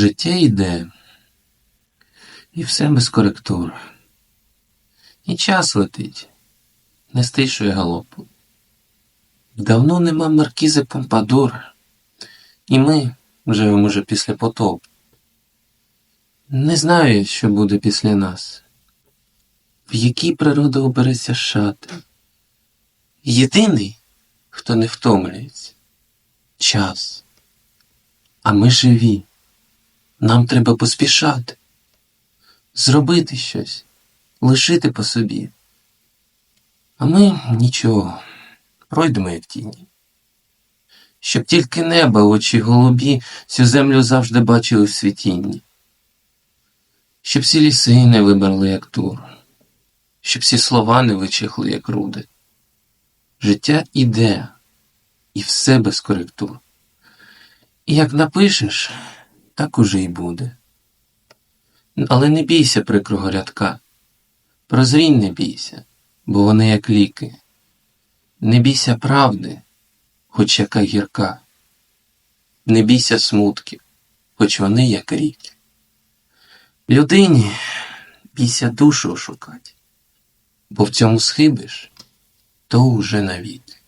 Життя йде, і все без коректур. І час летить, не стишує галопу. Давно нема маркізи Помпадур, і ми живемо вже після потопу. Не знаю, що буде після нас, в якій природа обереться шати. Єдиний, хто не втомлюється час. А ми живі. Нам треба поспішати, зробити щось, лишити по собі. А ми нічого, пройдемо як тіні. Щоб тільки неба, очі голубі, цю землю завжди бачили в світінні. Щоб всі ліси не вибрали, як тур, щоб всі слова не вичихли, як руди. Життя іде, і все без коректур. І як напишеш, так уже й буде. Але не бійся прикрого рядка, прозрінь не бійся, бо вони як ліки. Не бійся правди, хоч яка гірка. Не бійся смутків, хоч вони як ріки. Людині бійся душу шукать, бо в цьому схибиш, то уже навіки.